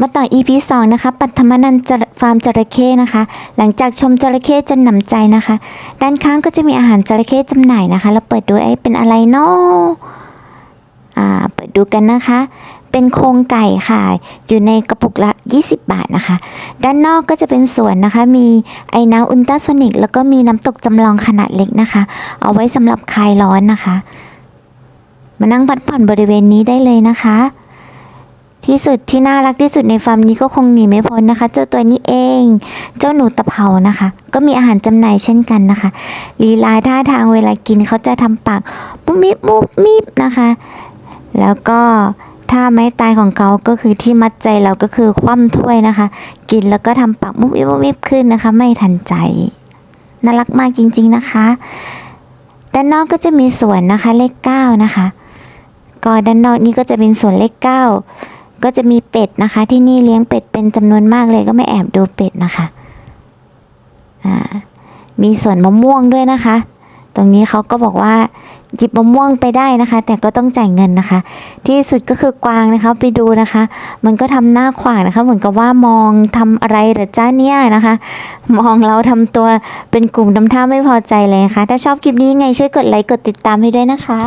มาต่อ EP 2 นะคะ ปัทมนันท์จระฟาร์มจระเข้นะคะ หลังจากชมจระเข้จนหนำใจนะคะ ด้านข้างก็จะมีอาหารจระเข้จำหน่ายนะคะ เราเปิดดูไอ้เป็นอะไรเนาะอ่า เปิดดูกันนะคะ เป็นโครงไก่ค่ะ อยู่ในกระปุกละ 20 บาทนะคะ ด้านนอกก็จะเป็นสวนนะคะ มีไอ้น้ำอุลตราโซนิก แล้วก็มีน้ำตกจำลองขนาดเล็กนะคะ เอาไว้สำหรับคลายร้อนนะคะ มานั่งพักผ่อนบริเวณนี้ได้เลยนะคะ ที่สุดที่น่ารักที่สุดในฟาร์มนี้ก็คงหนีไม่พ้นนะคะ เจ้าตัวนี้เอง เจ้าหนูตะเภานะคะ ก็มีอาหารจำหน่ายเช่นกันนะคะลีลาท่าทางเวลากินเขาจะทำปากมุบมิบมุบมิบนะคะ แล้วก็ท่าไม้ตายของเขาก็คือที่มัดใจเราก็คือคว่ำถ้วยนะคะ กินแล้วก็ทำปากมุบมิบมุบมิบขึ้นนะคะ ไม่ทันใจ น่ารักมากจริง ๆนะคะ ด้านนอกก็จะมีสวนนะคะเลขเก้านะคะก็ด้านนอกนี้ก็จะเป็นสวนเลขเก็จะมีเป็ดนะคะ ที่นี่เลี้ยงเป็ดเป็นจำนวนมากเลยก็ไม่แอบดูเป็ดนะคะอ่ามีสวนมะม่วงด้วยนะคะ ตรงนี้เขาก็บอกว่าหยิบมะม่วงไปได้นะคะ แต่ก็ต้องจ่ายเงินนะคะ ที่สุดก็คือกวางนะคะ ไปดูนะคะ มันก็ทำหน้าขวางนะคะ เหมือนกับว่ามองทำอะไรหรือจ้าเนี่ยนะคะ มองเราทำตัวเป็นกลุ่มทำท่าไม่พอใจเลยนะคะถ้าชอบคลิปนี้ยังไงช่วยกดไลค์กดติดตามให้ด้วยนะคะ